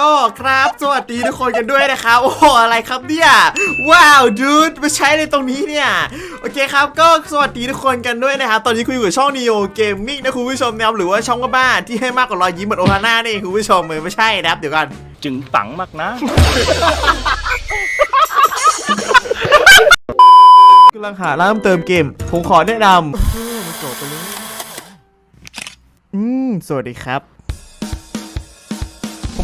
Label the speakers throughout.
Speaker 1: ก็ครับ สวัสดีทุกคนกันด้วยนะครับโอ้โหอะไรครับเนี่ยว้าวดูดมาใช้ในตรงนี้เนี่ยโอเคครับก็สวัสดีทุกคนกันด้วยนะครับตอนนี้คุณอยู่กับช่อง Neo Gaming นะคุณผู้ชมนะครับหรือว่าช่องบ้าๆที่ให้มากกว่ารอยยิ้มเหมือนโอฮาน่านี่เองคุณผู้ชมเออไม่ใช่นะครับเดี๋ยวก่อน
Speaker 2: จึงปังมากนะ
Speaker 1: กำลังหาร้านเติมเกม ผมขอแนะนำอืม สวัสดีครับผม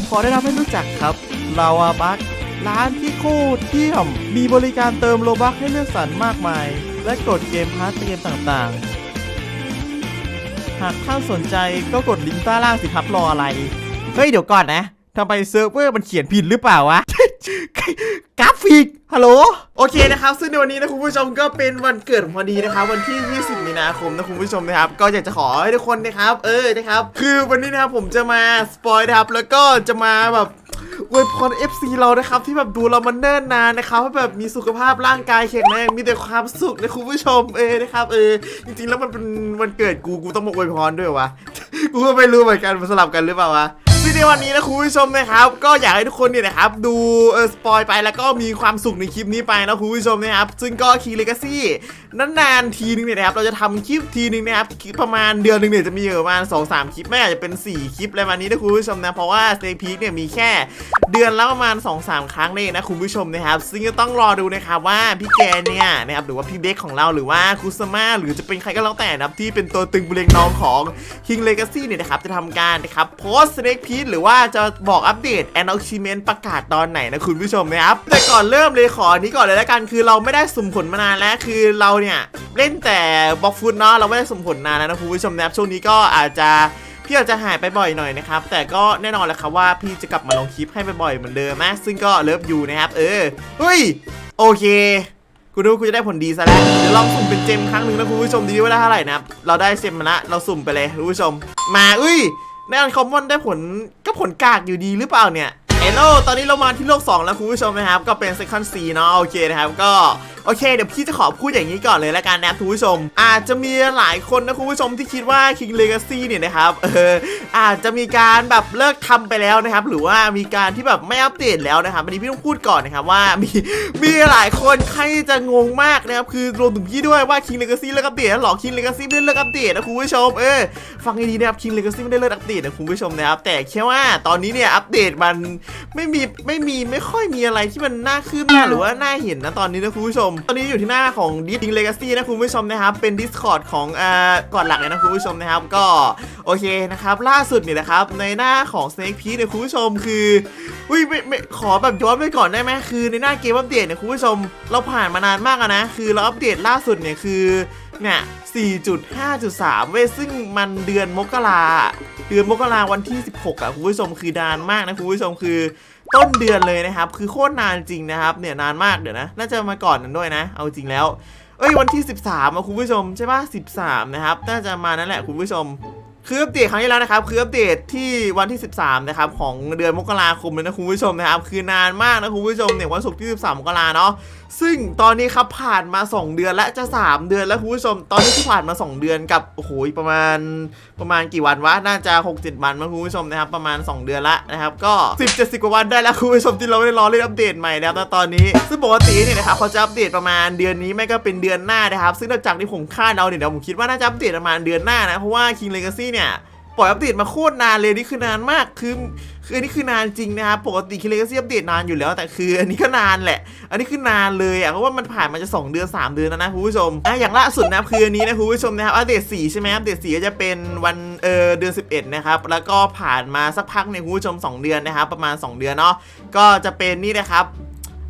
Speaker 1: ขอแนะนำให้รู้จักครับลาวาบัคร้านที่โคตรเยี่ยม มีบริการเติมโลบัคให้เลือกสรรมากมาย และกดเกมพาร์ทเกมต่างๆ หากท่านสนใจก็กดลิงก์ใต้ล่างสิครับรออะไร เฮ้ยเดี๋ยวก่อนนะทำไมเซิร์ฟเวอร์มันเขียนผิดหรือเปล่าวะ กราฟิก ฮัลโหล โอเคนะครับ ซึ่งในวันนี้นะคุณผู้ชมก็เป็นวันเกิดของพอดีนะครับ วันที่ 20 มีนาคมนะคุณผู้ชมนะครับ ก็อยากจะขอให้ทุกคนนะครับ เออ นะครับ คือวันนี้นะครับผมจะมาสปอยนะครับ แล้วก็จะมาแบบอวยพร FC เรานะครับ ที่แบบดูเรามันเนิ่นนานนะครับให้แบบมีสุขภาพร่างกายแข็งแรงมีแต่ความสุขนะคุณผู้ชมเออนะครับเออจริงๆแล้วมันเป็นวันเกิดกูกูต้องมาอวยพรด้วยวะกูก็ไม่รู้เหมือนกันมันสลับกันหรือเปล่าวะ ในวันนี้นะคุณผู้ชมนะครับ ก็อยากให้ทุกคนเนี่ยนะครับดูเออสปอยไปแล้วก็มีความสุขในคลิปนี้ไปนะคุณผู้ชมนะครับซึ่งก็คีเลกาซี่นานๆทีนึงเนี่ยนะครับเราจะทำคลิปทีนึงนะครับคลิปประมาณเดือนหนึงเนี่ยจะมีประมาณ2อสคลิปไม่อาจจะเป็น 4 คลิปอะไรมานี้นะคุณผู้ชมนะเพราะว่าสเตพีคเนี่ยมีแค่เดือนละประมาณ 2-3 ครั้งนี่นะคุณผู้ชมนะครับซึ่งก็ต้องรอดูนะครับว่าพี่แกเนี่ยนะครับหรือว่าพี่เบคของเราหรือว่าคุสมาหรือจะเป็นใครก็แล้วแต่นะครับที่เป็นตัวตึงบุเรงน้องของ King Legacy เนี่ยนะครับจะทำการนะครับโพสต์เ k กพีหรือว่าจะบอกอัปเดต Announcement ประกาศตอนไหนนะคุณผู้ชมนะครับแต่ก่อนเริ่มเลยขออันนี้ก่อนเลยแล้วกันคือเราไม่ได้สุ่มผลมานานแล้วคือเราเนี่ยเล่นแต่บล็อกฟุตเนาะเราไม่ได้สุ่มผลนานแล้วนะคุณผู้ชมนะครับช่วงนี้ก็อาจจะพี่อาจจะหายไปบ่อยหน่อยนะครับ แต่ก็แน่นอนแหละครับว่าพี่จะกลับมาลงคลิปให้บ่อยๆเหมือนเดิมนะซึ่งก็เลิฟยูนะครับ เออเฮ้ย โอเคกูรู้กูจะได้ผลดีซะแล้วเดี๋ยวลองสุ่มเป็นเจมครั้งหนึ่งนะคุณผู้ชมดีว่าได้เท่าไหร่นะครับ เราได้เจมมาละเราสุ่มไปเลยคุณผู้ชม มาอุ้ย แน่นอนคอมมอนได้ผลก็ผลกากอยู่ดีหรือเปล่าเนี่ยเอโลตอนนี้เรามาที่โลก 2 แล้วคุณผู้ชมนะครับ ก็เป็นเซคันด์ซีเนาะโอเคนะครับ ก็ โอเคเดี๋ยวพี่จะขอพูดอย่างนี้ก่อนเลยละกันนะครับคุณผู้ชม อาจจะมีหลายคนนะคุณผู้ชมที่คิดว่า King Legacy เนี่ยนะครับเอออาจจะมีการแบบเลิกทำไปแล้วนะครับ หรือว่ามีการที่แบบไม่อัปเดตแล้วนะครับอันนี้พี่ต้องพูดก่อนนะครับว่ามีมีหลายคนใครจะงงมากนะครับคือรวมถึงพี่ด้วยว่า King Legacy เลิกอัปเดตหรอ King Legacy ไม่ได้เลิกอัปเดตนะคุณผู้ชมเออฟังให้ดีนะครับ King Legacy ไม่ได้เลิกอัปเดตนะคุณผู้ชมนะครับแต่แค่ว่าตอนนี้เนี่ยอัปเดตมันไม่มีไม่มีไม่ค่อยมีอะไรที่มันน่าคืบหน้าหรือว่าน่าเห็นนะตอนนี้นะคุณผู้ชมตอนนี้อยู่ที่หน้าของ King Legacy นะคุณผู้ชมนะครับ เป็น Discord ของอ่าก่อนหลักเลยนะคุณผู้ชมนะครับ ก็โอเคนะครับ ล่าสุดเนี่ยนะครับ ในหน้าของ Snake p e a เนี่ยคุณผู้ชมคืออุ้ยไม่ไม่ขอแบบย้อนไปก่อนได้ไหมคือในหน้าเกมอัปเดตเนี่ยคุณผู้ชม เราผ่านมานานมากนะ คือเราอัปเดตล่าสุดเนี่ยคือเนี่ย4.5.3 เว้ยซึ่งมันเดือนมกราเดือนมกราวันที่ 16อะคุณผู้ชมคือนานมากนะคุณผู้ชมคือ ต้นเดือนเลยนะครับ คือโคตรนานจริงนะครับ เนี่ยนานมากเดี๋ยวนะ น่าจะมาก่อนนั้นด้วยนะ เอาจริงแล้ว เอ้ยวันที่ 13อะคุณผู้ชมใช่ปะ13 นะครับ น่าจะมานั่นแหละคุณผู้ชม คืออัปเดตครั้งที่แล้วนะครับคืออัปเดตที่วันที่ 13นะครับของเดือนมกราคมเลยนะคุณผู้ชมนะครับ คือนานมากนะคุณผู้ชมเนี่ยวันศุกร์ที่ 13มกราเนาะซึ่งตอนนี้ครับผ่านมา 2 เดือนและจะ 3 เดือนแล้วคุณผู้ชม ตอนนี้ที่ผ่านมา 2 เดือนกับโอ้โหประมาณประมาณกี่วันวะน่าจะ 6-7 วันมั้งคุณผู้ชมนะครับประมาณ 2 เดือนละนะครับก็ 10-70กว่าวันได้แล้วคุณผู้ชมที่เราไม่ได้รอเล่นอัปเดตใหม่นะครับตอนนี้ซึ่งปกติเนี่ยนะครับเขาจะอัปเดตประมาณเดือนนี้ไม่ก็เป็นเดือนหน้านะครับซึ่งจากที่ผมคาดเอาเนี่ยเดี๋ยวผมคิดว่าน่าจะอัปเดตประมาณเดือนหน้านะเพราะว่า King Legacy เนี่ยปล่อยอัปเดตมาโคตรนานเลยนี่คือนานมากคือคืออันนี้คือนานจริงนะครับปกติคิเลก็ซีอัปเดตนานอยู่แล้วแต่คืออันนี้ก็นานแหละ อันนี้คือนานเลยอะเพราะว่ามันผ่านมาจะ 2 เดือน 3 เดือนแล้วนะคุณผู้ชมอะอย่างล่าสุดนะคืออันนี้นะคุณผู้ชมนะครับอัปเดต4ใช่ไหมอัปเดต4ก็จะเป็นวันเออเดือน 11นะครับแล้วก็ผ่านมาสักพักเนี่ยคุณผู้ชม 2 เดือนนะครับประมาณ 2 เดือนเนาะก็จะเป็นนี่นะครับ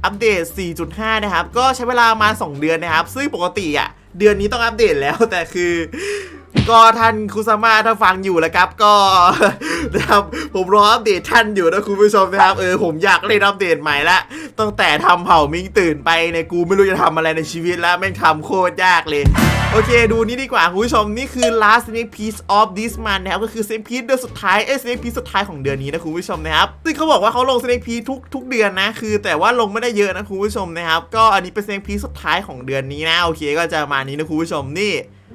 Speaker 1: อัปเดต 4.5 นะครับก็ใช้เวลามา 2 เดือนนะครับซึ่งปกติอะเดือนนี้ต้องอัปเดตแล้วแต่คือ ก็ท่านคุซาม่าถ้าฟังอยู่แล้วครับก็นะครับผมรออัปเดตท่านอยู่นะคุณผู้ชมนะครับเออผมอยากเล่นอัปเดตใหม่ละตั้งแต่ทำเผ่ามิงตื่นไปเนี่ยกูไม่รู้จะทำอะไรในชีวิตแล้วแม่งทำโคตรยากเลย โอเคดูนี่ดีกว่าคุณผู้ชมนี่คือ last sneak piece of this month นะครับก็คือ sneak peek เดือนสุดท้ายเอ้ sneak peek สุดท้ายของเดือนนี้นะคุณผู้ชมนะครับซึ่งเขาบอกว่าเขาลง sneak peek ทุกทุกเดือนนะคือ แต่ว่าลงไม่ได้เยอะนะคุณผู้ชมนะครับก็อันนี้เป็น sneak peek สุดท้ายของเดือนนี้นะโอเคก็จะมานี้นะคุณผู้ชมนี่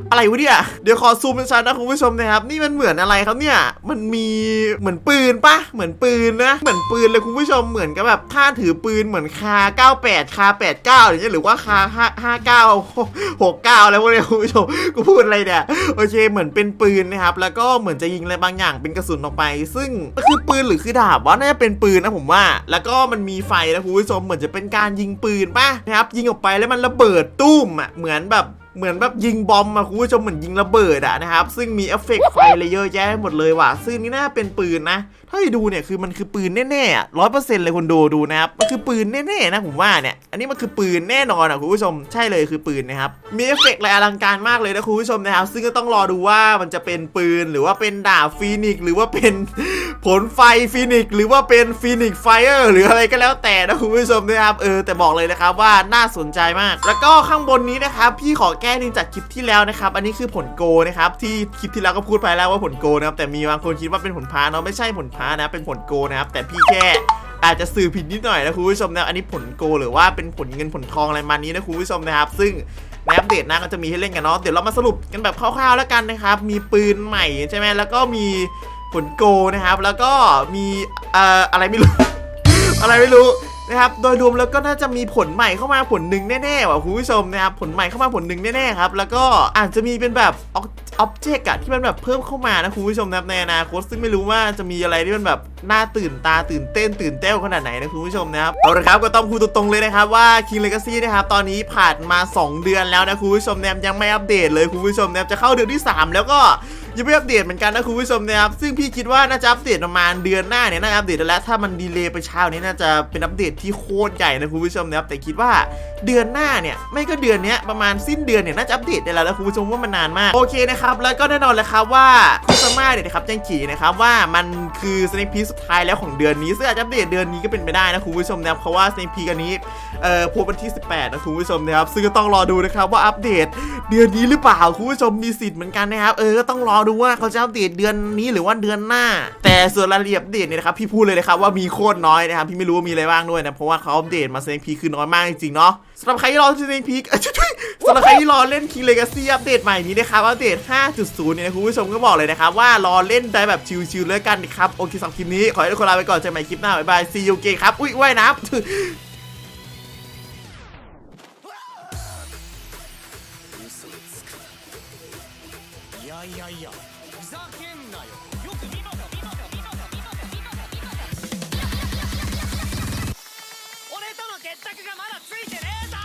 Speaker 1: อะไรวะเนี่ยเดี๋ยวขอซูมเป็นชัดนะคุณผู้ชมนะครับ นี่มันเหมือนอะไรครับเนี่ย มันมีเหมือนปืนปะเหมือนปืนนะ เหมือนปืนเลยคุณผู้ชมเหมือนกับแบบท่าถือปืนเหมือนคา 98 คา 89อย่างเงี้ยหรือว่าคา5 59 69อะไรพวกเนี้ยคุณผู้ชมกูพูดอะไรเนี่ยโอเค เหมือนเป็นปืนนะครับ แล้วก็เหมือนจะยิงอะไรบางอย่างเป็นกระสุนออกไป ซึ่งมันคือปืนหรือคือดาบวะน่าจะเป็นปืนนะผมว่า แล้วก็มันมีไฟนะคุณผู้ชมเหมือนจะเป็นการยิงปืนป่ะนะครับยิงออกไปแล้วมันระเบิดตุ้มอะเหมือนแบบ เหมือนแบบยิงบอมอะคุณผู้ชมเหมือนยิงระเบิดอะนะครับ ซึ่งมีเอฟเฟกต์ไฟอะไรเยอะแยะหมดเลยว่ะ ซึ่งนี่น่าเป็นปืนนะ ถ้าดูเนี่ยคือมันคือปืนแน่ๆร้อยเปอร์เซ็นต์เลยคนดูดูนะครับ มันคือปืนแน่ๆนะผมว่าเนี่ย อันนี้มันคือปืนแน่นอนอะคุณผู้ชม ใช่เลยคือปืนนะครับ มีเอฟเฟกต์อะไรอลังการมากเลยนะคุณผู้ชมนะครับ ซึ่งก็ต้องรอดูว่ามันจะเป็นปืนหรือว่าเป็นดาบฟีนิกหรือว่าเป็นผลไฟฟีนิกหรือว่าเป็นฟีนิกไฟเออร์หรืออะไรก็แล้วแต่นะคุณผู้ชมนะครับ เออแต่บอกเลยนะครับว่าน่าสนใจมาก แล้วก็ข้างบนนี้นะครับพี่ขอแก้นิดจากคลิปที่แล้วนะครับ อันนี้คือผลโกนะครับที่คลิปที่แล้วก็พูดไปแล้วว่าผลโกนะครับแต่มีบางคนคิดว่าเป็นผลพาเนาะไม่ใช่ผลพานะเป็นผลโกนะครับแต่พี่แค่อาจจะสื่อผิดนิดหน่อยนะคุณผู้ชมนะอันนี้ผลโกหรือว่าเป็นผลเงินผลทองอะไรมานี้นะคุณผู้ชมนะครับ ซึ่งในอัปเดตหน้าก็จะมีให้เล่นกันเนาะเดี๋ยวเรามาสรุปกันแบบคร่าวๆแล้วกันนะครับ มีปืนใหม่ใช่ไหมแล้วก็มีผลโกนะครับ แล้วก็มีเอ่ออะไรไม่รู้ อะไรไม่รู้ นะครับโดยรวมแล้วก็น่าจะมีผลใหม่เข้ามาผลหนึ่งแน่ๆว่ะคุณผู้ชมนะครับผลใหม่เข้ามาผลหนึ่งแน่ๆครับแล้วก็อาจจะมีเป็นแบบอ็อบเจกต์อะที่มันแบบเพิ่มเข้ามานะคุณผู้ชมนะครับในอนาคตซึ่งไม่รู้ว่าจะมีอะไรที่มันแบบน่าตื่นตาตื่นเต้นตื่นเต้นขนาดไหนนะคุณผู้ชมนะครับเอาละครับก็ต้องพูดตรงๆเลยนะครับว่า King Legacy นะครับตอนนี้ผ่านมา 2 เดือนแล้วนะคุณผู้ชมนะครับยังไม่อัปเดตเลยคุณผู้ชมนะครับจะเข้าเดือนที่ 3 แล้วก็ ยังไม่อัปเดตเหมือนกันนะคุณผู้ชมนะครับซึ่งพี่คิดว่าน่าจะอัปเดตประมาณเดือนหน้าเนี่ยน่าจะอัปเดตแล้วถ้ามันดีเลย์ไปเช้านี้น่าจะเป็นอัปเดตที่โคตรใหญ่นะคุณผู้ชมนะครับแต่คิดว่าเดือนหน้าเนี่ยไม่ก็เดือนนี้ประมาณสิ้นเดือนเนี่ยน่าจะอัปเดตได้แล้วนะคุณผู้ชมว่ามันนานมากโอเคนะครับแล้วก็แน่นอนเลยครับว่าคุซาม่าเนี่ยนะครับแจ้งขี่นะครับว่ามันคือสเน k พีสุดท้ายแล้วของเดือนนี้ซึ่งอาจจะอัปเดตเดือนนี้ก็เป็นไปได้นะคุณผู้ชมนะครับเพราะว่าสเน k พีอันนี้เอ่อโพสต์วันที่ 18 นะคุณผู้ชมนะครับซึ่งก็ต้องรอดูนะครับว่าอัปเดตเดือนนี้หรือเปล่าคุณผู้ชมมีสิทธิ์เหมือนกันนะครับเออก็ต้องรอดูว่าเขาจะอัปเดตเดือนนี้หรือว่าเดือนหน้า แต่ส่วนรายละเอียดอัปเดตเนี่ยนะครับพี่พูดเลยนะครับว่ามีโคตรน้อยนะครับพี่ไม่รู้ว่ามีอะไรบ้างด้วยนะเพราะว่าเขาอัปเดตมาเซนพีคือน้อยมากจริงๆเนาะสำหรับใครที่รอเซนพีสำหรับใครที่รอเล่น King Legacy อัปเดตใหม่นี้นะครับอัปเดต 5.0 เนี่ยนะคุณผู้ชมก็บอกเลยนะครับว่ารอเล่นได้แบบชิลๆเลยกันนะครับโอเคสำหรับคลิปนี้ขอให้ทุกคนลาไปก่อนเจอกันใหม่คลิปหน้าบ๊ายบายซีอูเกครับอุ้ยว่ายน้ำ
Speaker 2: いやいやふざけんなよ。よく見ろよ見ろよ見ろよ見ろよ見ろよ見ろよ俺との決着がまだついてねえぞ。